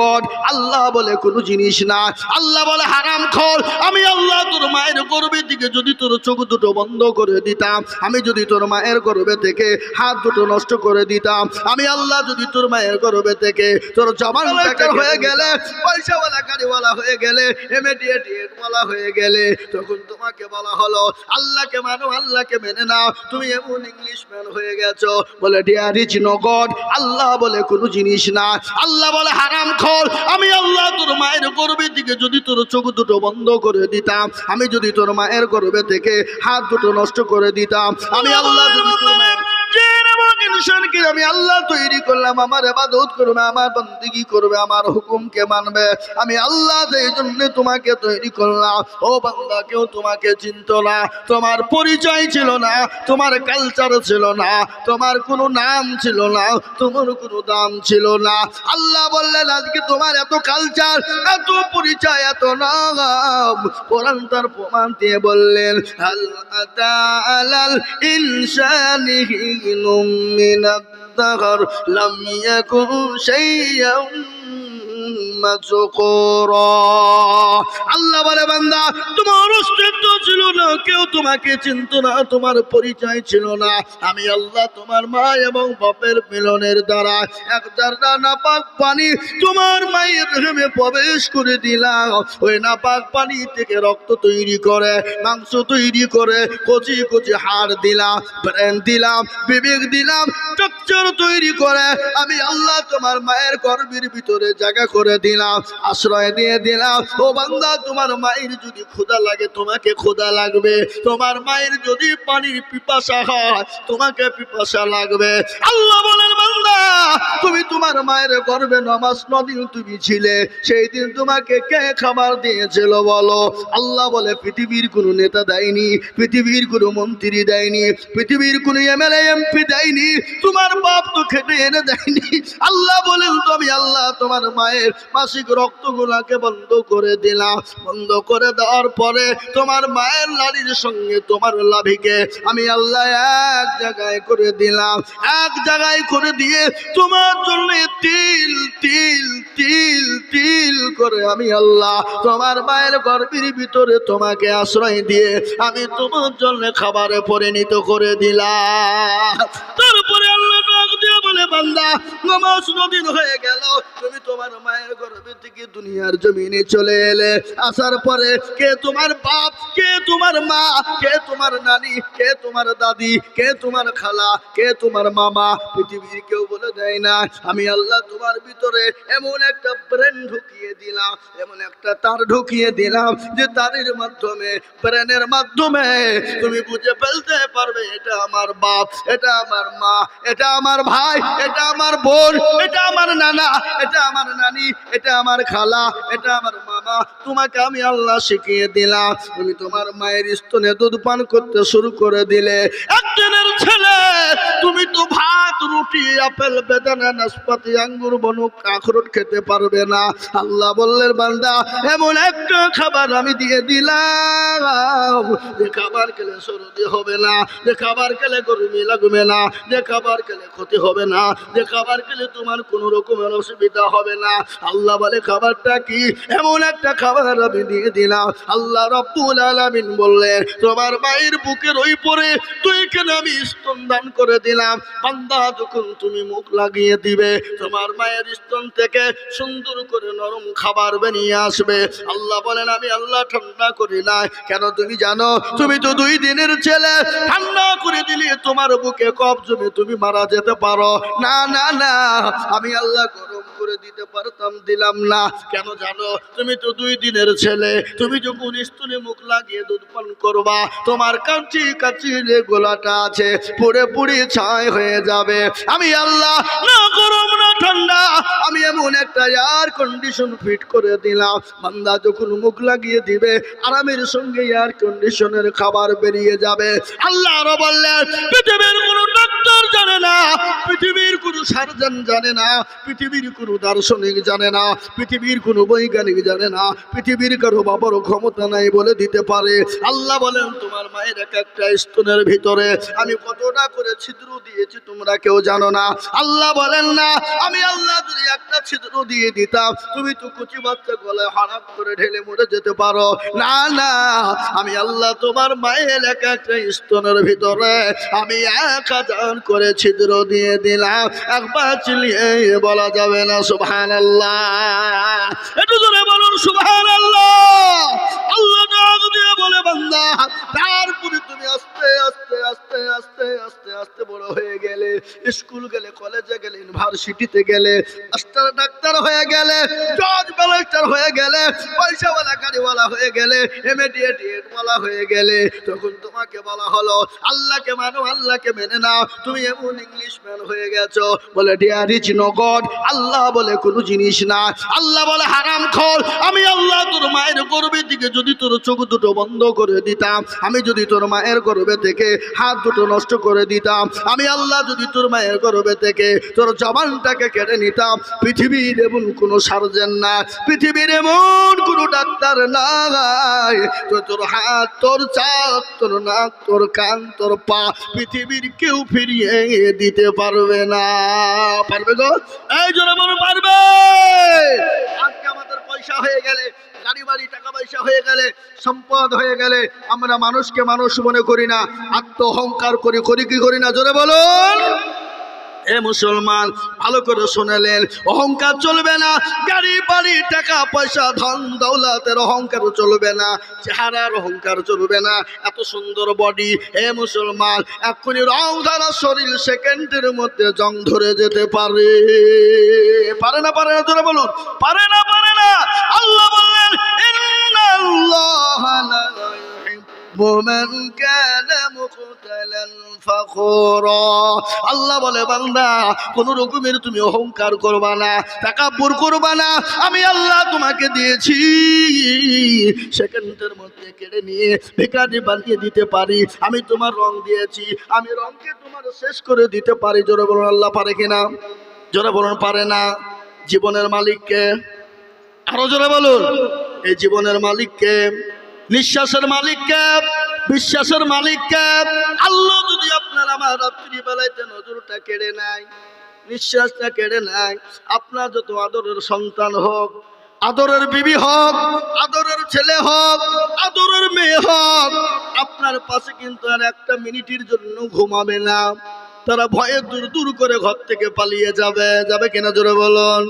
God Allah বলে কোনো জিনিস না। আল্লাহ বলে হারাম খর। আমি আল্লাহ তোর মায়ের গর্বের দিকে যদি তোর চোখ দুটো বন্ধ করে দিতাম আমি যদি তোর মায়ের গর্বে থেকে হাত দুটো নষ্ট করে দিতাম আমি আল্লাহ যদি তোর মায়ের গর্বে থেকে তোর জবান হয়ে গেলে পয়সাওয়ালা গাড়িওয়ালা হয়ে গেলে এমএডিএটিএড ওয়ালা হয়ে গেলে তখন তোমাকে বলা হলো আল্লাহকে মানো আল্লাহকে মেনে নাও। তুমি এমন ইংলিশ ম্যান হয়ে গেছো। বলে there is no God Allah বলে কোনো জিনিস না। আল্লাহ বলে হারাম খোর। আমি আল্লাহ তোর মায়ের গর্বের দিকে যদি তোর চোখ দুটো বন্ধ করে দিতাম, আমি যদি তোর মায়ের গর্বে থেকে হাত দুটো নষ্ট করে দিতাম, আমি আল্লাহ যদি তোর মায়ের ইনসানকে আমি আল্লাহ তৈরি করলাম, আমার এবাদত করবে, আমার বন্দিগি করবে, আমার হুকুমকে মানবে। আমি আল্লাহ এই জন্য তোমাকে তৈরি করলাম, ও বান্দা, কেউ তোমাকে চিনত না, তোমার পরিচয় ছিল না, তোমার কালচার ছিল না, তোমার কোনো নাম ছিল না, তোমার কোনো দাম ছিল না। আল্লাহ বললেন, আজকে তোমার এত কালচার এত পরিচয়, এত নাম। কোরআন তার প্রমাণ দিয়ে বললেন, হাল আতা আলাল ইনসানি হিনুম মিনাদ দাহর লাম ইয়াকুন আল্লাহ বলে, বান্দা, তোমার অস্তিত্ব ছিল না, কেউ তোমাকে চিনত না, তোমার পরিচয় ছিল না। আমি আল্লাহ তোমার মা এবং বাপের মিলনের দ্বারা এক দারদা নাপাক পানি তোমার মায়ের প্রবেশ করে দিলাম। ওই নাপাক পানি থেকে রক্ত তৈরি করে, মাংস তৈরি করে, কচি কচি হাড় দিলাম, ব্রেন দিলাম, বিবেক দিলাম, স্ট্রাকচার তৈরি করে। আমি আল্লাহ তোমার মায়ের গর্ভের ভিতরে জায়গা করে দিলাম, আশ্রয় দিয়ে দিলাম। ও বান্দা, তোমার মায়ের যদি ক্ষুধা লাগে, তোমাকে ক্ষুধা লাগবে। তোমার মায়ের যদি পানির পিপাসা হয়, তোমাকে পিপাসা লাগবে। আল্লাহ তুমি তোমার মায়ের গর্বে নমাজ নদিন তুমি ছিলে, সেই দিন তোমাকে কে খাবার দিয়েছিল বলো? আল্লাহ বলে, পৃথিবীর কোনো নেতা দেয়নি, পৃথিবীর কোনো মন্ত্রী দেয়নি, পৃথিবীর কোনো এমএলএ, এমপি দেয়নি, তোমার বাপ তো খেটে এনে দেয়নি। আল্লাহ বলেন তো আমি আল্লাহ তোমার মায়ের মাসিক রক্তগুলাকে বন্ধ করে দিলাম বন্ধ করে দেওয়ার পরে তোমার মায়ের লাড়ির সঙ্গে তোমার লাভিকে আমি আল্লাহ এক জায়গায় করে দিলাম। এক জায়গায় করে দিয়ে তোমার জন্য তিল তিল তিল তিল করে আমি আল্লাহ তোমার মায়ের গর্বের ভিতরে তোমাকে আশ্রয় দিয়ে আমি তোমার জন্য খাবারে পরিণত করে দিলাম। তারপরে আল্লাহ ডাক বান্দা, নমাজ নদীন হয়ে গেল। তুমি তোমার মায়ের গর্ভে থেকে দুনিয়ার জমিনে চলে এলে। আসার পরে কে তোমার বাপ, কে তোমার মা, কে তোমার নানি, কে তোমার দাদি, কে তোমার খালা, কে তোমার মামা, পৃথিবীর কেউ বলে দেয় না। আমি আল্লাহ তোমার ভিতরে এমন একটা ব্রেন ঢুকিয়ে দিলাম, এমন একটা তার ঢুকিয়ে দিলাম যে তারের মাধ্যমে, ব্রেনের মাধ্যমে তুমি বুঝে ফেলতে পারবে, এটা আমার বাপ, এটা আমার মা, এটা আমার ভাই এটা আমার বোন, এটা আমার নানা, এটা আমার নানি, এটা আমার খালা, এটা আমার মামা। তোমাকে আমি আল্লাহ শিখিয়ে দিলাম। তুমি তোমার মায়ের স্তনে দুধ পান করতে শুরু করে দিলে। একজনের ছেলে তুমি তো ভাত, রুটি, আপেল, বেদানা, নাশপাতি, আঙ্গুর, বনুক, আখরোট খেতে পারবে না। আল্লাহ বললেন, বান্দা, এমন একটা খাবার আমি দিয়ে দিলাম। যে খাবার খেলে সর্দি হবে না, যে খাবার খেলে গরমি লাগবে না, যে খাবার খেলে ক্ষতি হবে না, যে খাবার খেলে তোমার কোনো রকমের অসুবিধা হবে না। আল্লাহ বলে, খাবারটা কি? এমন একটা খাবার আমি দিয়ে দিলাম। আল্লাহ রব্বুল আলামিন বললেন, তোমার মায়ের বুকের ওই পরে তুই কেন আমি স্তন দান করে দিলাম। বান্দা যখন তুমি মুখ লাগিয়ে দিবে, তোমার মায়ের স্তন থেকে সুন্দর করে নরম খাবার বেরিয়ে আসবে। আল্লাহ বলেন, আমি আল্লাহ ঠান্ডা করি না কেন তুমি জানো? তুমি তো দুই দিনের ছেলে। ঠান্ডা করে দিলে তোমার বুকে কপ জমে তুমি মারা যেতে পারো। না না না, আমি আল্লাহ গরম করে দিতে পারতাম, দিলাম না। কেন জানো? তুমি তো দুই দিনের ছেলে। তুমি যখন স্তনে মুখ লাগিয়ে দুধ পান করবা, তোমার কাঁচি কাঁচি যে গোলাটা আছে, পুড়ে পুড়ে ছায় হয়ে যাবে। আমি আল্লাহ, না গরম, না ঠান্ডা। আমি এমন একটা এয়ার কন্ডিশন ফিট করে দিলাম। বান্দা যখন মুখ লাগিয়ে দিবে, আরামের সঙ্গে এয়ার কন্ডিশনের খাবার বেরিয়ে যাবে। আল্লাহ আরও বললেন, পৃথিবীর কোনো ডাক্তার পৃথিবীর কোনো সার্জন জানে না, পৃথিবীর কোনো দার্শনিক জানে না, পৃথিবীর কোনো বৈজ্ঞানিক জানে না, পৃথিবীর কারও বাবার ক্ষমতা নাই বলে দিতে পারে। আল্লাহ বলেন, তোমার মায়ের এক একটা স্তনের ভিতরে আমি কতটা করে ছিদ্র দিয়েছি তোমরা কেউ জানো না। আল্লাহ বলেন, না, আমি আল্লাহ যদি একটা ছিদ্র দিয়ে দিতাম, তুমি তো কুচি বাচ্চা গলায় হারাপ করে ঢেলে মরে যেতে পারো। না না, আমি আল্লাহ তোমার মায়ের এক একটা স্তনের ভিতরে আমি এক হাজার করে ছিদ্র দিয়ে দিলাম একবার চিলিয়ে বলা যাবে না সুবহান আল্লাহ একটু বলুন আল্লাহ আল্লাহ দিয়ে বলে, বান্দা তারপরে তুমি আস্তে আস্তে আস্তে আস্তে আস্তে আস্তে বড় হয়ে গেলে, স্কুল গেলে, কলেজে গেলে, ইউনিভার্সিটিতে গেলে, মাস্টার, ডাক্তার হয়ে গেলে, জজ, ব্যারিস্টার হয়ে গেলে পয়সাওয়ালা গাড়িওয়ালা হয়ে গেলে এমএডিএট বলা হয়ে গেলে, তখন তোমাকে বলা হলো, আল্লাহকে মানো, আল্লাহকে মেনে নাও, তুমি এমন ইংলিশ ম্যান হয়ে গেছো। বলে there is no God Allah বলে কোনো জিনিস না। আল্লাহ বলে, হারাম খোর, আমি আল্লাহ তোর মায়ের গর্বের দিকে যদি তোর চোখ দুটো বন্ধ করে দিতাম। আমি যদি তোর মায়ের গর্বে থেকে হাত দুটো নষ্ট করে দিতাম, আমি আল্লাহ যদি তোর মায়ের গর্বে থেকে তোর জবানটাকে কেড়ে নিতাম, পৃথিবীর এমন কোনো সার্জেন না, পৃথিবীর এমন কোনো ডাক্তার নাই। তো তোর হাত, তোর চাক তোর নাক, তোর কান, তোর পা পৃথিবীর কেউ ফিরিয়ে দিতে পারবে না। পারবে গো? এই জন্য পারবে? আজকে আমাদের পয়সা হয়ে গেলে গাড়ি বাড়ি টাকা পয়সা হয়ে গেলে, সম্পদ হয়ে গেলে আমরা মানুষকে মানুষ মনে করি না আত্ম অহংকার করি করি কি করি না? জোরে বলুন। এ মুসলমান, ভালো করে শুনেলেন, অহংকার চলবে না, গাড়ি বাড়ি, টাকা পয়সা, ধন দৌলতের অহংকার চলবে না, চেহারার অহংকার চলবে না, এত সুন্দর বডি এ মুসলমান, এক্ষুনি রং ধরা শরীর সেকেন্ডের মধ্যে জং ধরে যেতে পারে। পারে না পারে না তোরা বলুন। পারে না পারে না, আল্লাহ লা ইউহিব্বু মান কানা মুখতালান ফাখুরা আল্লাহ বলে, বান্দা, কোন রকমের তুমি অহংকার করবা না, তাকাব্বুর করবা না। আমি আল্লাহ তোমাকে দিয়েছি। সেকেন্ডের মধ্যে কেড়ে নিয়ে বেকারি বানিয়ে দিতে পারি। আমি তোমার রং দিয়েছি। আমি রংকে তোমার শেষ করে দিতে পারি। জোরে বলুন, আল্লাহ পারে কিনা জোরে বলুন, পারে না। জীবনের মালিককে আরও জোরে বলুন। এই জীবনের মালিককে, নিঃশ্বাসের মালিককে, বিশ্বাসের মালিককে। আল্লাহ যদি আপনার আমার রাত্রি বেলাইতে নজরটা কেড়ে নেয়, নিঃশ্বাসটা কেড়ে নেয়, আপনার যত আদরের সন্তান হোক, আদরের বিবি হোক, আদরের ছেলে হোক, আদরের মেয়ে হোক, আপনার পাশে কিন্তু আর একটা মিনিটের জন্য ঘুমাবে না। তারা ভয়ে দূর দূর করে ঘর থেকে পালিয়ে যাবে। যাবে কেনা জোরে বলুন?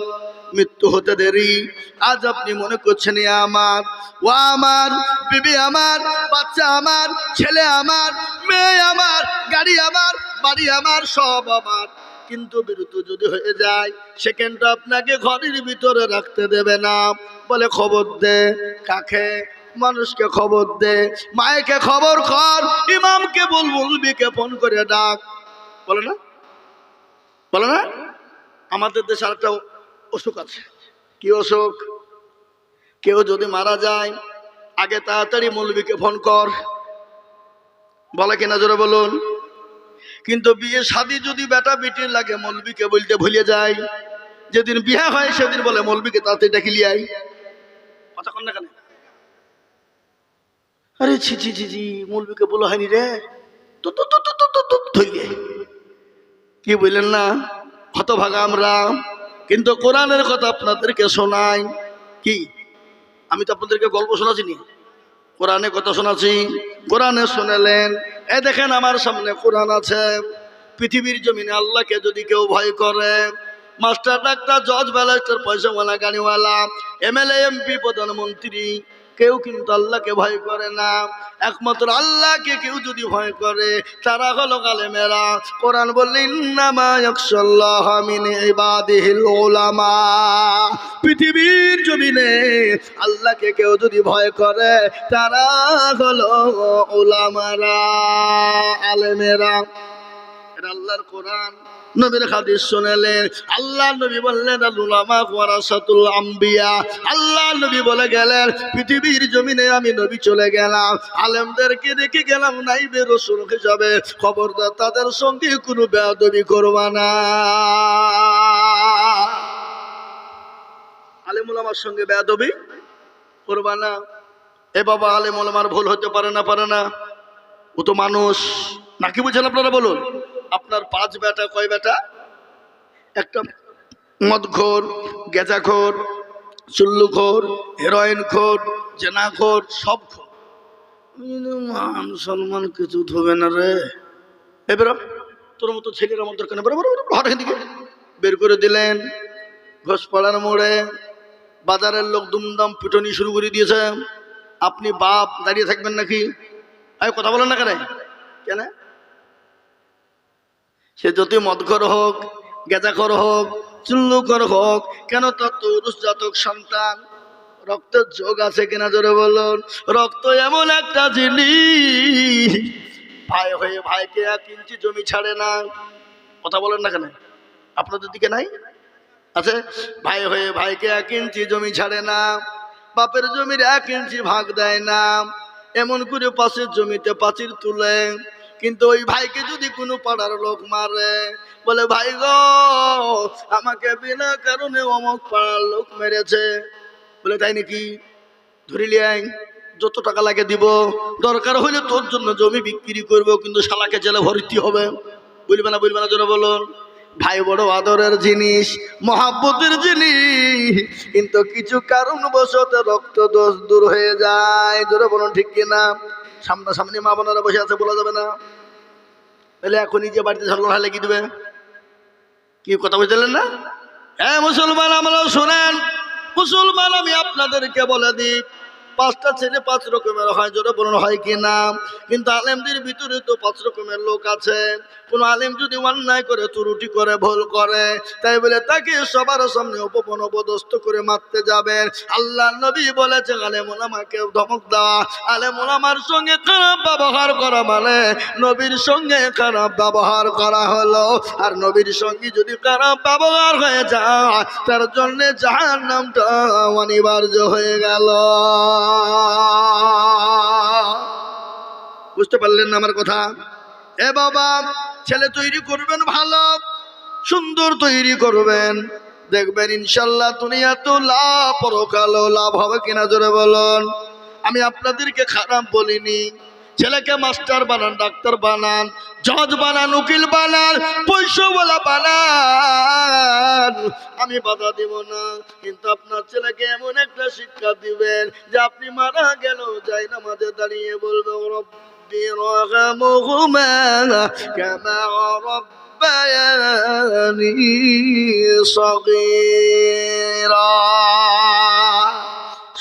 মৃত্যু হতে দেরি। আজ আপনি মনে করছেন আমার, ও আমার, বিবি আমার, বাচ্চা আমার, ছেলে আমার, মেয়ে আমার, গাড়ি আমার, বাড়ি আমার, সব আমার। কিন্তু বিরুদ্ধ যদি হয়ে যায় সেকেন্ডটা আপনাকে ঘরের ভিতরে রাখতে দেবে না। বলে খবর দে, কাকে? মানুষকে খবর দে, মায়েকে খবর কর, ইমামকে বল বলবিকে ফোন করে ডাক। বলে না? বলে না? আমাদের দেশে আরেকটা অসুখ আছে কি অসুখ কেউ যদি মারা যায় আগে তাড়াতাড়ি মৌলবীকে ফোন কর বলে কিনা জোরে বলুন কিন্তু বিয়ে শাদি যদি বেটা বেটির লাগে মৌলবীকে বলতে ভুলে যায় যেদিন বিয়ে হয় সেদিন বলে মৌলবীকে তাড়াতাড়ি ডাকি লিয়াই কথা কন না কেন আরে ছি ছি ছি ছি মৌলবীকে বলা হয়নি রে তো তো তো তো তো কি বললেন না হতভাগা আমরা কিন্তু কোরআনের কথা আপনাদেরকে শোনাই। কি? আমি তো আপনাদেরকে গল্প শোনাচ্ছি নি? কোরআনে কথা শোনাচ্ছি। কোরআনে শোনালেন, এ দেখেন আমার সামনে কোরআন আছে। পৃথিবীর জমিনে আল্লাহকে যদি কেউ ভয় করে, মাস্টার ডাক্তার জজ ব্যালাস্টার পয়সাওয়ালা, গাড়িওয়ালা, এমএলএ, এমপি, প্রধানমন্ত্রী কেউ কিন্তু আল্লাহকে ভয় করে না। একমাত্র আল্লাহকে কেউ যদি ভয় করে, তারা হলো কালেমেরা। কোরআন বললেন পৃথিবীর জমিনে আল্লাহকে কেউ যদি ভয় করে, তারা হলো উলামারা, আলেমেরা। এটা আল্লাহর কোরআন। নবীর হাদিস শুনেলেন। আল্লাহ নবী বললেন আল্লামা ওয়ারাসাতুল আম্বিয়া। আল্লাহ নবী বলে গেলেন, পৃথিবীর জমিনে আমি নবী চলে গেলাম। আলেমদেরকে রেখে গেলাম নাইবে রসুল হিসাবে। খবরদার তাদের সঙ্গে কোনো বেয়াদবি করবা না। আলেমুল আমার সঙ্গে বেয়াদবি করবা না। এ বাবা আলেমুল আমার ভুল হতে পারে না পারে না। ও তো মানুষ। নাকি বুঝেন আপনারা বলুন? আপনার পাঁচ বেটা, কয় বেটা? একটা মদখোর, গেজাখোর, চুল্লুখোর হেরোইন খোর জেনাখোর, সব খোর। মান সম্মান কিছু ধোবে না রে। এবার তোর মতো ছেলের আমার দরকার বড় বড় হঠাৎ দিকে। বের করে দিলেন। ঘোষপাড়ার মোড়ে বাজারের লোক দুমদাম পিটনি শুরু করে দিয়েছে। আপনি বাপ দাঁড়িয়ে থাকবেন নাকি? আরে, কথা বলেন না কেন? কেন? সে যদি মদঘর হোক, গেজাখর হোক, চুল্লুকর হোক, কেন তার তরুষ জাতক সন্তান? রক্তের যোগ আছে কিনা জোরে বলুন? রক্ত এমন একটা জিনিস। ভাই হয়ে ভাইকে এক ইঞ্চি জমি ছাড়ে না। কথা বলেন না কেন? আপনাদের দিকে নাই? আছে? ভাই হয়ে ভাইকে এক ইঞ্চি জমি ছাড়ে না। বাপের জমির এক ইঞ্চি ভাগ দেয় না। এমন করে পাশের জমিতে পাচির তুলে। কিন্তু ওই ভাইকে যদি কোনো পাড়ার লোক মারে, বলে, ভাই গো, আমাকে বিনা কারণে অমক পাড়ার লোক মেরেছে। বলে, তাই নাকি? ধরিলি আইন যত টাকা লাগে দিব। দরকার হলে তোর জন্য জমি বিক্রি করব, কিন্তু শালাকে জেলে ভর্তি হবে। বলবে না বলবে না, জোরে বলুন। ভাই বড় আদরের জিনিস, মহাব্বতের জিনিস, কিন্তু কিছু কারণ বশত রক্ত দোষ দূর হয়ে যায়। জোরে বলুন, ঠিক কিনা? সামনাসামনি মা বোনারা বসে আছে, বলা যাবে না। তাহলে এখনই যে বাড়িতে ঝাল হালে কি দেবে? কি কথা বুঝলেন না? হ্যাঁ মুসলমান আমরা শোনেন। মুসলমান, আমি আপনাদেরকে বলে দিই পাঁচটা ছেলে পাঁচ রকমের হয়, জোরে বলুন হয় কি না? কিন্তু আলেমদের ভিতরে তো পাঁচ রকমের লোক আছে। কোন আলেম যদি অন্যায় করে, ত্রুটি করে, ভুল করে, তাই বলে তাকে সবার সামনে উপপন অপদস্থ করে মারতে যাবেন আল্লাহ নবী বলেছে আলেমুল আমাকে ধমক দেওয়া আলেমুল আমার সঙ্গে খারাপ ব্যবহার করা মানে নবীর সঙ্গে খারাপ ব্যবহার করা হলো। আর নবীর সঙ্গে যদি খারাপ ব্যবহার হয়ে যায়, তার জন্যে জাহার নামটা অনিবার্য হয়ে গেল। বুঝতে পারলেন আমার কথা? এ বাবা, ছেলে তৈরি করবেন ভালো, সুন্দর তৈরি করবেন। দেখবেন ইনশাল্লাহ দুনিয়া তো লাভ পরকালও লাভ হবে কিনা জোরে বলুন। আমি আপনাদেরকে খারাপ বলিনি ছেলেকে মাস্টার বানান, ডাক্তার বানান, জজ বানান, উকিল বানান পয়সাওয়ালা বানান। আমি বাধা দিব না, কিন্তু আপনার ছেলেকে এমন একটা শিক্ষা দিবেন যে আপনি মারা গেল যাই না মাঝে দাঁড়িয়ে বলবে রব্বি রহমহুমা কামা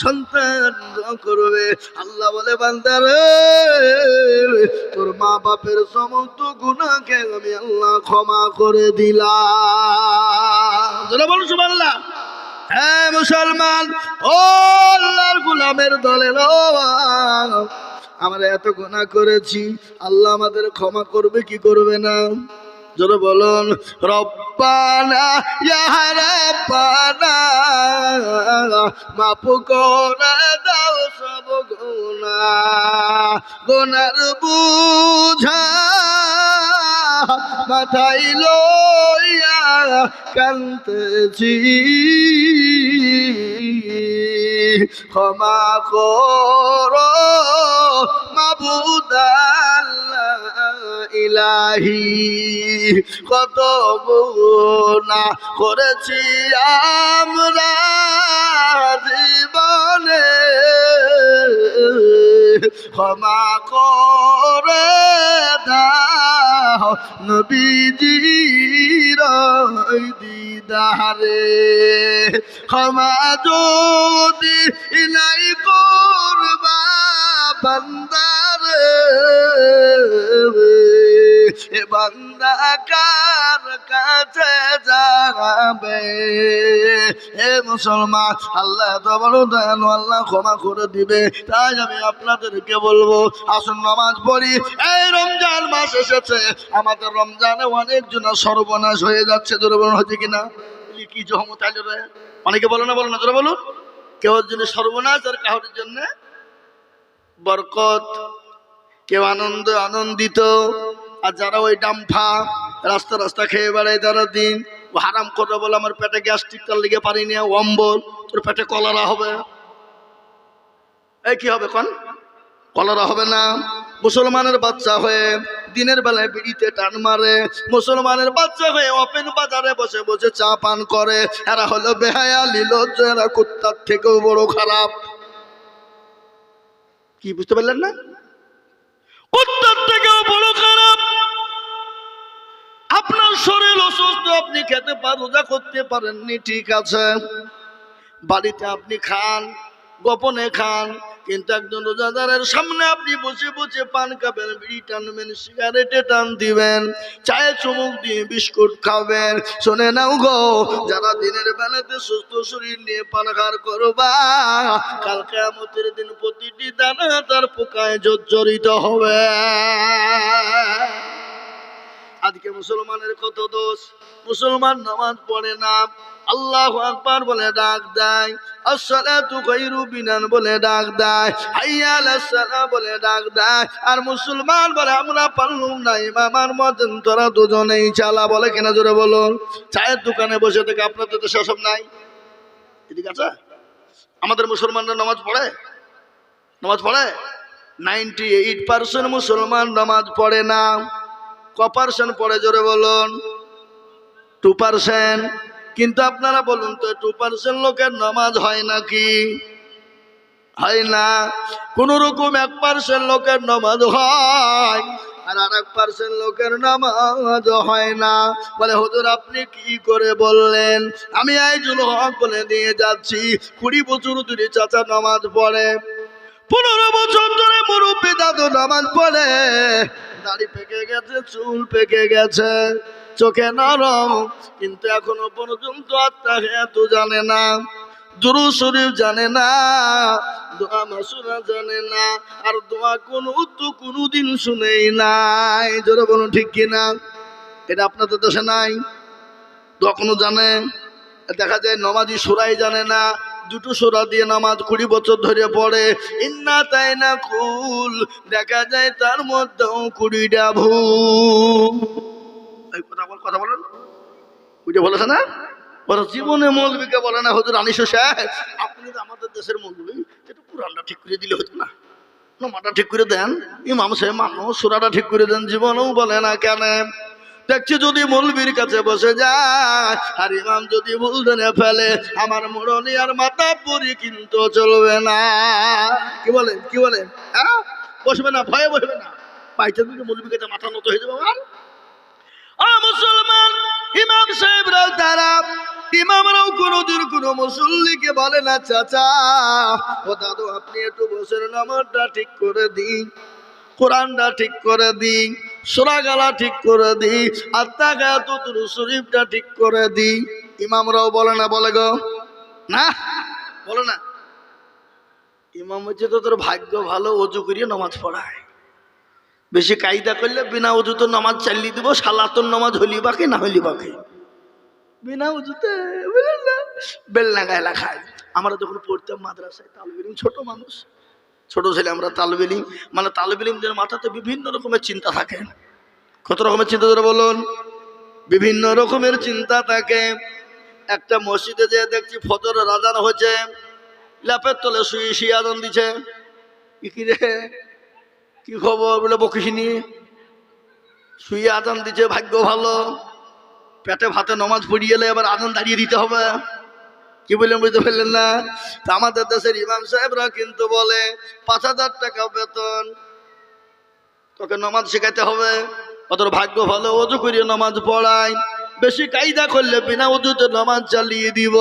সন্তান করবে। আল্লাহ বলে বান্দার তোর মা বাপের সমস্ত গুণাকে আমি আল্লাহ ক্ষমা করে দিলাম। যারা বলো হ্যাঁ মুসলমান, ও আল্লাহর গুলামের দলের আমরা এত গুণা করেছি, আল্লাহ আমাদের ক্ষমা করবে, কি করবে না? জোরে বলুন রব্বানা রপ্পানা মাপু করে দাও সব গুণা গোনার বুঝা মাথায় লইয়া কান্তেছি ক্ষমা করো ইলাহি। কত গুণা করেছি আমরা জীবনে। ক্ষমা করে দাও নবীজির দিদারে। ক্ষমা যদি নাই করবা বান্দারে। এ বান্দা কার কাছে যাবে? এ মুসলমান, আল্লাহ এত বড় দয়ালু আল্লাহ ক্ষমা করে দিবে। তাই আমি আপনাদেরকে বলব, আসুন নামাজ পড়ি। এই রমজান মাস এসেছে। আমাদের রমজানে অনেকজন সর্বনাশ হয়ে যাচ্ছে দুর্বল হচ্ছে কিনা কি জহমত রে? অনেকে বলো না বলো না তোরা বলুন। কেউ জন্য সর্বনাশ আর কাহরের জন্য বরকত, কেউ আনন্দ, আনন্দিত আর যারা ওই ডাম্ফা রাস্তা রাস্তা খেয়ে বেড়ায় তারা দিন হারাম করে বলে আমার পেটে গ্যাস্ট্রিক তার লিগে পারিনি অম্বল, তোর পেটে কলারা হবে। এই কি হবে কন? কলারা হবে না। মুসলমানের বাচ্চা হয়ে দিনের বেলায় বিড়িতে টান মারে, মুসলমানের বাচ্চা হয়ে ওপেন বাজারে বসে বসে চা পান করে। এরা হলো বেহায়া লিলজ্জ এরা কুত্তার থেকেও বড় খারাপ। কি বুঝতে পারলেন না? কুত্তার থেকেও বড় শরীর অসুস্থ, আপনি খেতে পার রোজা করতে পারেননি, ঠিক আছে। বাড়িতে আপনি খান, গোপনে খান, কিন্তু একজন রোজাদারের সামনে আপনি বসে বসে পান খাবেন, বিড়ি টানবেন, সিগারেটে টান দিবেন, চায়ে চুমুক দিয়ে বিস্কুট খাবেন। শোনে নাও গো, যারা দিনের বেলাতে সুস্থ শরীর নিয়ে পানাহার করবা, কাল কেয়ামতের দিন প্রতিটি দানা তার পোকায় জর্জরিত হবে। আজকে মুসলমানের কত দোষ? মুসলমান নামাজ পড়ে না। আল্লাহ আকবার বলে ডাক দেয়। আসসালাতু গায়রু বিনান বলে ডাক দেয়। হাইয়া আলাস সালাহ বলে ডাক দেয়। আর মুসলমান বলে, আমরা পারলুম না ইমামার মতন তোরা দুজনেই চালা। বলে কেনা জোরে বলুন। চায়ের দোকানে বসে থেকে আপনাদের তো সেসব নাই। ঠিক আছে? আমাদের মুসলমানরা নামাজ পড়ে? নামাজ পড়ে? নাইনটি এইট পার্সেন্ট মুসলমান নামাজ পড়ে না। ক পার্সেন্ট পড়ে জোরে বলুন। টু পার্সেন্ট কিন্তু আপনারা বলুন তো, টু পার্সেন্ট লোকের নামাজ হয় নাকি? হয় না। কোন রকম এক পার্সেন্ট লোকের নামাজ হয় আর আর এক পার্সেন্ট লোকের নামাজ হয় না। বলে, হুজুর, আপনি কি করে বললেন? আমি আইজুল হক বলে দিয়ে যাচ্ছি। কুড়ি বছর ধরে চাচা নামাজ পড়ে। পনেরো বছর ধরে মুরব্বী দাদু নামাজ পড়ে। দাড়ি পেকে গেছে, চুল পেকে গেছে, চোখে নরম, কিন্তু এখনও পর্যন্ত আত্মাকে এত জানে না, দুরু শরীফ জানে না, দোয়া মাসুরা জানে না, আর দোয়া কোনো তো কোনোদিন শুনেই নাই। জোরে বলুন, ঠিক কিনা? এটা আপনাদের দেশে নাই? দোয়া কোনো জানে? দেখা যায় নমাজি সুরাই জানে না দুটো সোরা দিয়ে নামাজ কুড়ি বছর ধরে পড়ে। ইন্না তাই না কুল, দেখা যায় তার মধ্যেও কুড়িটা ভুল। কথা বল, কথা বলেন ওইটা বলেছে না? ওরা জীবনে মৌলবীকে বলে না হজুর, আনিস সাহেব। আপনি তো আমাদের দেশের মৌলবী একটু পুরানটা ঠিক করে দিলে হতো না। নমাটা ঠিক করে দেন। ইমাম সাহেব মানুষ সুরাটা ঠিক করে দেন, জীবনেও বলে না কেন? দেখছি যদি মৌলবীর কাছে বসে যায়, আর ইমাম যদি ভুল জেনে ফেলে, আমার মুরনি আর মাথা পরি কিন্তু চলবে না। কি বলেন কি বলেন হ্যাঁ? বসবে না, ভয়ে বসবে না। পাইতে যদি মৌলবীর কাছে মাথা নত হয়ে যাবে আমার। মুসলমান, ইমাম সাহেবরাও তারা, ইমামরাও কোনোদিন কোনো মুসল্লিকে বলে না, চাচা, ও দাদু, আপনি একটু বসের নামাজটা ঠিক করে দিন, কোরআনটা ঠিক করে দিই সোরাগালা ঠিক করে দিই আত্মা গাত শরীফটা ঠিক করে দিই। ইমামরাও বলে না, বলে গো। না, বলে না। ইমাম হচ্ছে তো তোর ভাগ্য ভালো, অজু করিয়ে নামাজ পড়ায়। বেশি কায়দা করলে বিনা উজুতে নামাজ চালিয়ে দিব, সালাতন নামাজ হলি বাকি, না হলি বাকি। বিনা উজুতে বুঝলেন না বেলনাগায় লেখায় আমরা যখন পড়তাম মাদ্রাসায় তালবিলিম ছোট মানুষ। ছোট ছেলে আমরা তালবিলিম মানে তালবিলিমদের মাথাতে বিভিন্ন রকমের চিন্তা থাকে। কত রকমের চিন্তা ধরে বলুন? বিভিন্ন রকমের চিন্তা থাকে। একটা মসজিদে যে দেখছি ফজর রাজান হচ্ছে ল্যাপের তলে শুয়ে শুয়ে আদান দিছে। রে? কি খবর? বলে, বকিসিনি। শুয়ে আদান দিছে, ভাগ্য ভালো। পেটে ভাতে নমাজ পড়িয়ে এলে এবার আদান দাঁড়িয়ে দিতে হবে। কি বললেন বুঝতে পারলেন না? তা আমাদের দেশের ইমাম সাহেবরা কিন্তু বলে, পাঁচ হাজার টাকা বেতন, তোকে নমাজ শেখাতে হবে। অতর ভাগ্য ভালো, অজু করিয়ে নমাজ পড়াই। বেশি কায়দা করলে বিনা অজুতে নমাজ চালিয়ে দিব।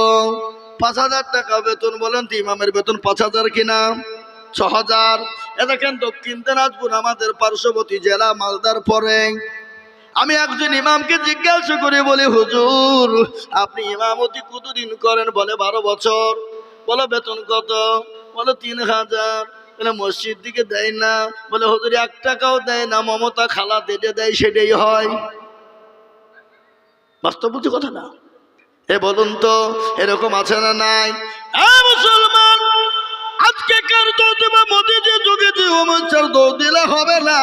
পাঁচ হাজার টাকা বেতন বলেন তো ইমামের বেতন পাঁচ হাজার কিনা? ছ হাজার। এ দেখেন দক্ষিণ দিনাজপুর, আমাদের পার্শ্ববর্তী জেলা মালদার পরে আমি একজন ইমামকে জিজ্ঞাসা করে বলি, হুজুর, আপনি ইমামতি কতদিন করেন? বলে, বারো বছর। বলো, বেতন কত? বলো, তিন হাজার। বলে, মসজিদ দিকে দেয় না। বলে, হুজুর, এক টাকাও দেয় না। মমতা খালা দেটে দেয়, সেটাই হয়। বাস্তব বুঝি কথা না। এ বলুন তো, এরকম আছে না নাই? মুসলমান, আজকে কার দেবে? মোদি যে যুগে যে অমরচার দোষ দিলে হবে না।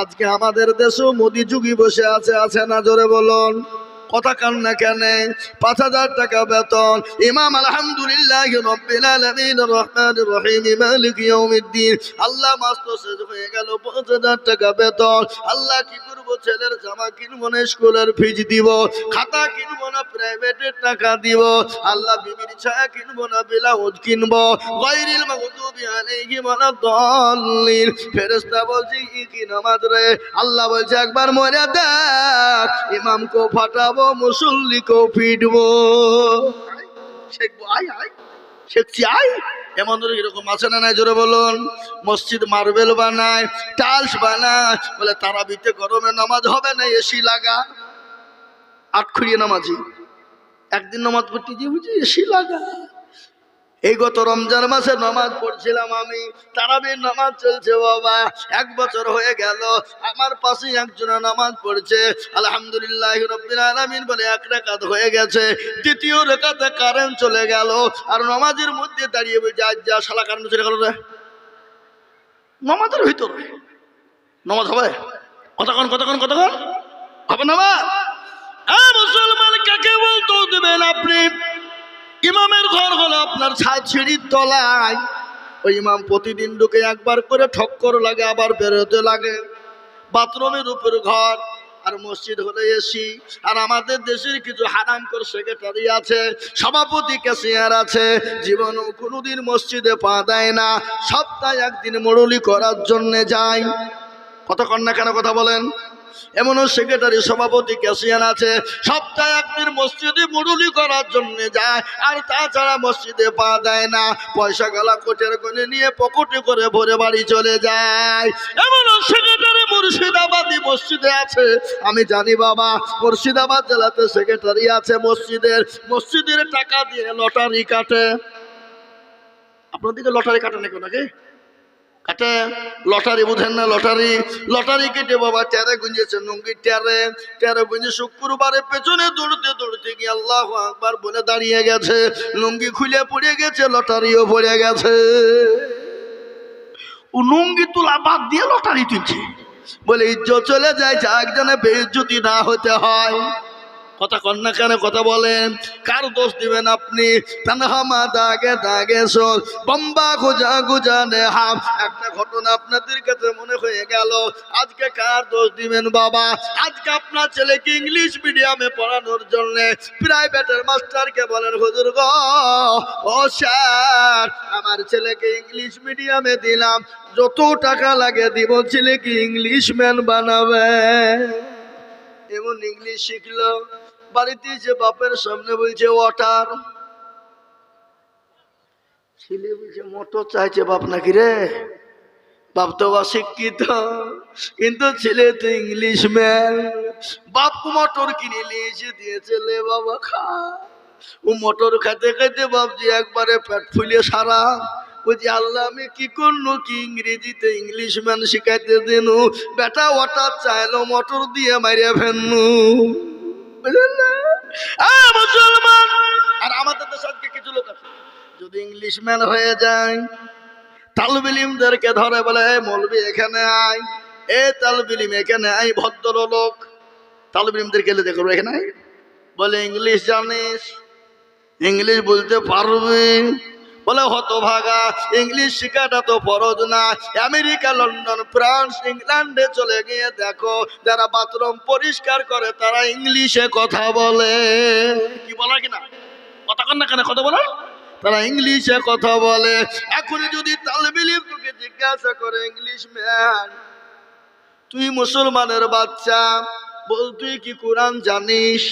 আজকে আমাদের দেশেও মোদি যুগি বসে আছে আছে না জোরে বলুন। কথা কান না কেন, পাঁচ হাজার টাকা বেতন। ইমাম আলহামদুলিল্লাহ রহিম আল্লাহ মাস্ত হয়ে গেল পাঁচ হাজার টাকা বেতন। আল্লাহ কি ছেলের জামা কিনবো না, স্কুলের ফিজ দিব, খাতা কিনবো না প্রাইভেটের টাকা দিব, আল্লাহ বিবির ছায়া কিনবো না, ব্লাউজ কিনবো গায়রিল মাগদুবি আলাইহিম ওয়ালাদ-দাল্লিন ফেরেশতা বলছে কি নামাজ রে? আল্লাহ বলছে, একবার মরে দেখ ইমামকে ফাটাবো মুসল্লিকেও পিটবো শেখবো, আয় আয়, শেখছি, আয়। এমন এরকম আছে না নাই? জোরে বলুন। মসজিদ মার্বেল বানায়, টাইলস বানায়। বলে, তারাবিতে গরমে নামাজ হবে না, এসি লাগা। আটখুড়িয়ে নামাজি। একদিন নামাজ পড়তে গিয়ে বুঝি এসি লাগা। এই গত রমজান মাসে নামাজ পড়ছিলাম আমি, তারাবির নামাজ চলছে বাবা, এক বছর হয়ে গেল, আমার পাশে একজন নামাজ পড়ছে, আলহামদুলিল্লাহ রব্বিল আলামিন বলে এক রেখাত হয়ে গেছে, দ্বিতীয় রেখাতে কারেন্ট চলে গেল, আর নামাজের মধ্যে দাঁড়িয়ে বলছে, আজ যা শালা কারেন্ট চলে গেল রে। নামাজের ভিতরে। নামাজ হবে? কতক্ষণ কতক্ষণ কতক্ষণ? হবে নামাজ? মুসলমান কাকে বলতো দেবেন আপনি? ইমামের ঘর হলো আপনার ছাদ সিঁড়ির তলায়। ওই ইমাম প্রতিদিন ঢুকে একবার করে ঠক্কর লাগে, আবার বেরোতে লাগে। বাথরুমের উপর ঘর, আর মসজিদ হলে এসি আর আমাদের দেশের কিছু হারাম কর সেক্রেটারি আছে, সভাপতি ক্যাশিয়ার আছে, জীবনও কোনোদিন মসজিদে পা দেয় না। সপ্তাহে একদিন মরুলি করার জন্যে যায়। কতক্ষণ না কেন কথা বলেন? এমনও সেক্রেটারি সভাপতি ক্যাশিয়ান আছে, সপ্তাহে একদিন মসজিদে মুরুলি করার জন্য যায়, আর তাছাড়া মসজিদে পা দেয় না, পয়সা গলা কোটের কোণে নিয়ে পকেটে করে ভরে বাড়ি চলে যায়। এমনও সেক্রেটারি মুর্শিদাবাদী মসজিদে আছে, আমি জানি বাবা, মুর্শিদাবাদ জেলাতে সেক্রেটারি আছে মসজিদের মসজিদের টাকা দিয়ে লটারি কাটে। আপনার দিকে লটারি কাটে নাকি নাকি? কাটে? লটারি বুঝেন না লটারি। লটারি কেটে বাবা টেরে গুঞ্জেছে নঙ্গি টেরে টেরে গুঞ্জে শুক্রবারে পেছনে দৌড়তে দৌড়তে গিয়ে আল্লাহ আকবার বলে দাঁড়িয়ে গেছে। লুঙ্গি খুলে পড়ে গেছে, লটারিও পড়ে গেছে। ও লুঙ্গি তোলা বাদ দিয়ে লটারি তুলছে। বলে, ইজ্জত চলে যায় একজনে বেইজ্জতি না হতে হয়। কথা কন্যা কেন, কথা বলেন। কার দোষ দিবেন আপনি। দাগে দাগে বম্বা গুজা গুজা একটা ঘটনা আপনাদের মনে হয়ে আজকে কার দোষ দিবেন বাবা? আজকে আপনার ছেলেকে ইংলিশ মিডিয়ামে পড়ানোর প্রাইভেটের মাস্টারকে বলেন গো স্যার, আমার ছেলেকে ইংলিশ মিডিয়ামে দিলাম। যত টাকা লাগে দিব, ছেলেকে ইংলিশ ম্যান বানাবে। এমন ইংলিশ শিখলো। বাড়িতে যে বাপের সামনে বলছে ওয়াটার। ছেলে বলছে মোটর চাইছে বাপ নাকি রে? বাপ তো অশিক্ষিত কিন্তু ছেলে তো ইংলিশ ম্যান। বাপ মোটর কিনে নিয়ে এসে দিয়েছে লে বাবা খা। ও মোটর খাইতে খাইতে বাপজি একবারে পেট ফুলে সারা। বলছি আল্লাহ আমি কি করল কি ইংরেজিতে ইংলিশ ম্যান শিখাইতে দিনু? বেটা ওয়াটার চাইলো মোটর দিয়ে মারিয়া ফেলনু। বুঝলেন না? আহ, আর আমাদের দেশে আজকে কিছু লোক আছে। যদি ইংলিশ ম্যান হয়ে যায় তালবিলিমদেরকে ধরে বলে মলবি, এখানে আয়। এ তালবিলিম এখানে আয় ভদ্র লোক তালবিলিমদের গেলে দেখো, এখানে বলে, ইংলিশ জানিস? ইংলিশ বলতে পারবি? বলে হতভাগা ইংলিশ শেখাটা তো ফরজ না। আমেরিকা, লন্ডন, ফ্রান্স, ইংল্যান্ডে চলে গিয়ে দেখো, যারা বাথরুম পরিষ্কার করে তারা ইংলিশে কথা বলে। কি বলা কিনা কথা কন না কেন, কথা বলো তারা ইংলিশে কথা বলে। এখন যদি তালবিলিম তোকে জিজ্ঞাসা করে, ইংলিশ ম্যান, তুই মুসলমানের বাচ্চা, বল তুই কি কোরআন জানিস?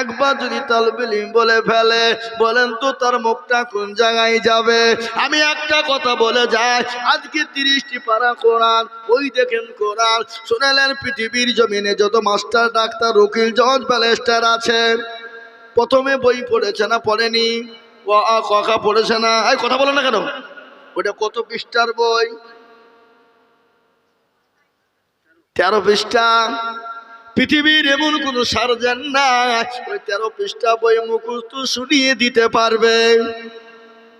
একবার যদি তালবিলিম বলে ফেলে, বলেন তো তার মুখটা কোন জায়গায় যাবে? আমি একটা কথা বলে যাই, আজকে তিরিশটি পারা কোরআন, ওই দেখেন কোরআন শুনেলেন পৃথিবীর জমিনে যত মাস্টার, ডাক্তার, উকিল, জজ, ব্যালেস্টার আছে, প্রথমে বই পড়েছে না পড়েনি? ও কখা পড়েছে না? এই কথা বলে না কেন? ওটা কত পৃষ্ঠার বই? তেরো পৃষ্ঠা? পৃথিবীর এমন কোন সার্জন নাই। ওই তেরো পৃষ্ঠা বই মুখস্থ শুনিয়ে দিতে পারবে।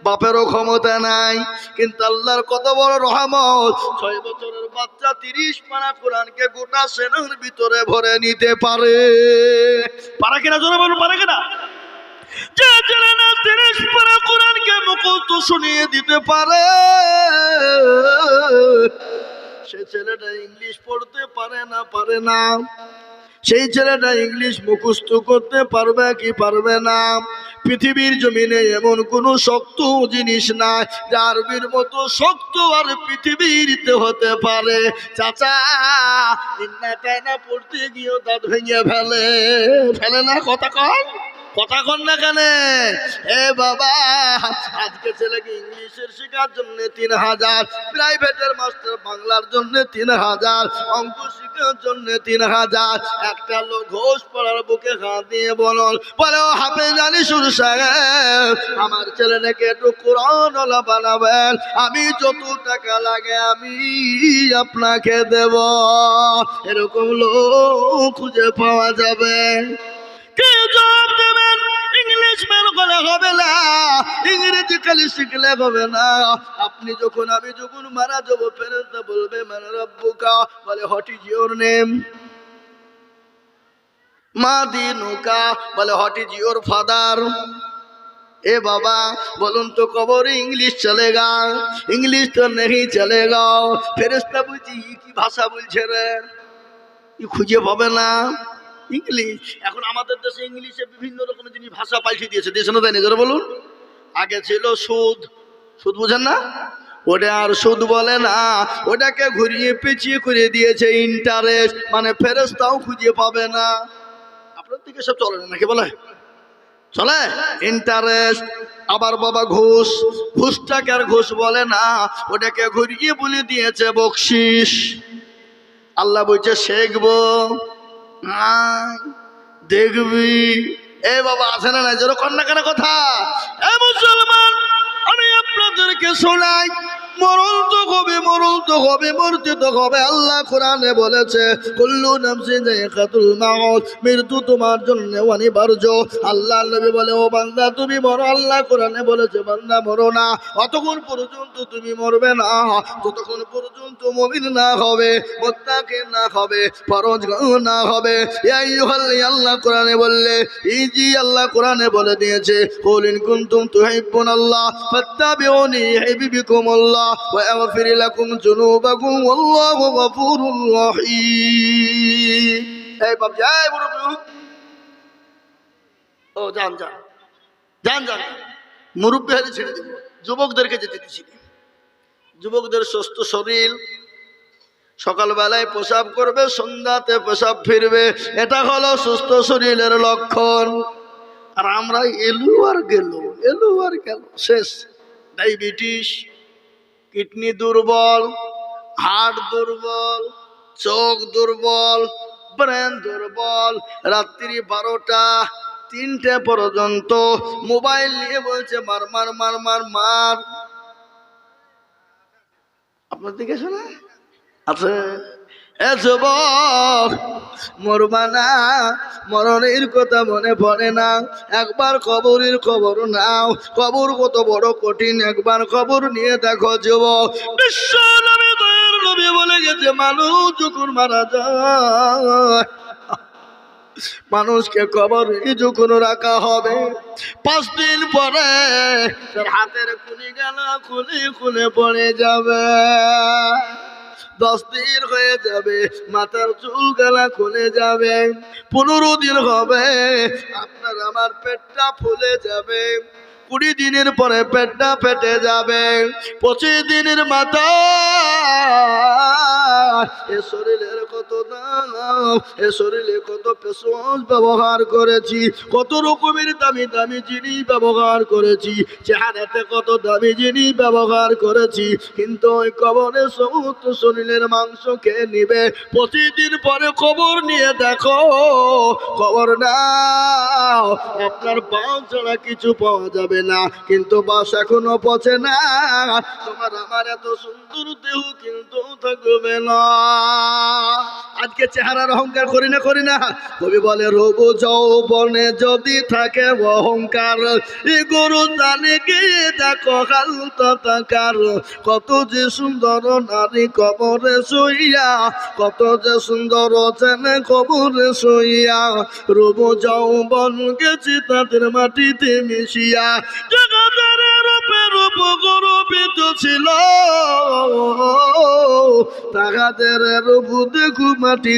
বাপেরও ক্ষমতা নাই, কিন্তু আল্লাহর কত বড় রহমত। ছয় বছরের বাচ্চা তিরিশ পারা কোরআনকে গোটা সেনার ভিতরে ভরে নিতে পারে। পারা কিনা জোরে বলুন, পারে কিনা? তিরিশ পারা কোরআনকে শুনিয়ে দিতে পারে। সে ছেলেটা ইংলিশ পড়তে পারে না পারে না। সেই ছেলেটা ইংলিশ মুখস্থ করতে পারবে কি পারবে না? পৃথিবীর জমিনে এমন কোনো শক্ত জিনিস না যে মতো শক্ত আর পৃথিবীতে হতে পারে। চাচা পড়তে গিয়েও দাঁত ভেঙে ফেলে। ফেলে না কথা কন কথা কন না কেন? এ বাবা, আজকে ছেলেকে ইংলিশের শেখার জন্য তিন হাজার, প্রাইভেটের মাস্টার বাংলার জন্য তিন হাজার, অঙ্ক শেখার জন্য তিন হাজার। একটা লোক ঘোষ পড়ার বুকে হাত দিয়ে বলল, বলে ও হাফে জানি শুরু আমার ছেলেটাকে একটু কোরআন বানাবেন আমি যত টাকা লাগে আমি আপনাকে দেব। এরকম লোক খুঁজে পাওয়া যাবে। কে জবাব ইংলিশ ম্যান করে হবে না। ইংরেজি খালি শিখলে হবে না। আপনি যখন, আমি যখন মারা যাব ফেরত বলবে মানে রব্বুকা? বলে হোয়াট ইজ ইওর নেম মা দিনুকা বলে হোয়াট ইজ ইওর ফাদার এ বাবা, বলুন তো কবরে ইংলিশ চলেগা ইংলিশ তো নেই চলেগা ফেরেস্তা বুঝি কি ভাষা বলছে রে? খুঁজে পাবে না। ইংলিশ এখন আমাদের দেশে ইংলিশে বিভিন্ন রকমের জিনিস ভাষা পাল্টে দিয়েছে দিয়েছে না তাই না বলুন। আগে ছিল সুদ। সুদ বুঝেন না? ওটা আর সুদ বলে না। ওটাকে ঘুরিয়ে পেঁচিয়ে করে দিয়েছে ইন্টারেস্ট মানে ফেরস্তাও খুঁজে পাবে না। আপনার দিকে সব চলে না নাকি বলে? চলে? ইন্টারেস্ট আবার বাবা ঘুষ। ঘুষটাকে আর ঘুষ বলে না। ওটাকে ঘুরিয়ে বলে দিয়েছে বকশিস। আল্লাহ বলছে, শেখবো। দেখবি। এ বাবা আছে না নাই? যেরকম না কেন কথা। এ মুসলমান আমি আপনাদেরকে শোনাই, মরণ তো হবে, মরণ তো হবে, মরতে তো হবে। আল্লাহ কোরআনে বলেছে, কুল্লু নামসি যায়কাতুল মাউত, মৃত্যু তোমার জন্য অনিবার্য। আল্লাহ নবী বলে, ও বান্দা, তুমি মরো। আল্লাহ কোরআনে বলেছে, বান্দা, মরো না। অতক্ষণ পর্যন্ত তুমি মরবে না। ততক্ষণ পর্যন্ত মমিন না হবে মোত্তাকে না হবে ফরজ না হবে। এই আল্লাহ কোরআনে বললে, এই জি আল্লাহ কোরআনে বলে দিয়েছে কুলিন কুনতুম তুহিব্বুন আল্লাহ লাকুম যুনুবাকুম ওয়াল্লাহু গফুরুর রহিম এই বাপ জয় মুরব্বি ও, যান যান। যান যান। মুরব্বি ছেড়ে যুবকদেরকে যেতে দিচ্ছি যুবকদের সুস্থ শরীর, সকালবেলায় পেশাব করবে, সন্ধ্যাতে পেশাব ফিরবে। এটা হলো সুস্থ শরীরের লক্ষণ। আর আমরা এলু আর গেল, এলু আর গেল, শেষ। ডায়াবেটিস, কিডনি দুর্বল, হার্ট দুর্বল, চোখ দুর্বল, ব্রেন দুর্বল, রাত্রি বারোটা, তিনটে পর্যন্ত মোবাইল নিয়ে বলছে, মার মার মার মার মার। আপনার দিকে শোনা? আছে? যুবক, মরবা না। মরণের কথা মনে পড়ে না। একবার কবরের খবর নাও। কবর কত বড় কঠিন। একবার খবর নিয়ে দেখো যুবক। বিশ্ব নবী বলে গেছে, মানুষ যখন মারা যায়, মানুষকে কবর যখন রাখা হবে, পাঁচ দিন পরে হাতের খুলি গেল খুলে খুলে পড়ে যাবে। দিন হয়ে যাবে, মাথার চুল গালা খুলে যাবে, পনেরো দিন হবে, আপনার আমার পেটটা ফুলে যাবে। কুড়ি দিনের পরে পেটটা ফেটে যাবে। পঁচিশ দিনের মাথা, এ শরীরের কত না এ শরীরে কত পেশোজ ব্যবহার করেছি, কত রকমের দামি দামি জিনিস ব্যবহার করেছি, চেহারাতে কত দামি জিনিস ব্যবহার করেছি, কিন্তু ওই কবরে সমস্ত শরীরের মাংস খেয়ে নিবে। প্রতিদিন পরে খবর নিয়ে দেখো, খবর না আপনার পাও ছাড়া কিছু পাওয়া যাবে না, কিন্তু বাস এখনও পচে না। তোমার আমার এত সুন্দর দেহ কিন্তু থাকবে না। আজকে চেহারার অহংকার করি না করি না। কবি বলে, রব যৌবনে যদি থাকে অহংকার, এ গরু দানে গিয়ে দেখো হালতা তাকার। কত যে সুন্দর নারী কবরে শুইয়া, কত যে সুন্দর চেনে কবরে শুইয়া, রব যৌবন গেছি তাদের মাটিতে মিশিয়া রূপে ছিল। তাহাদের রূপ দেখু মাটি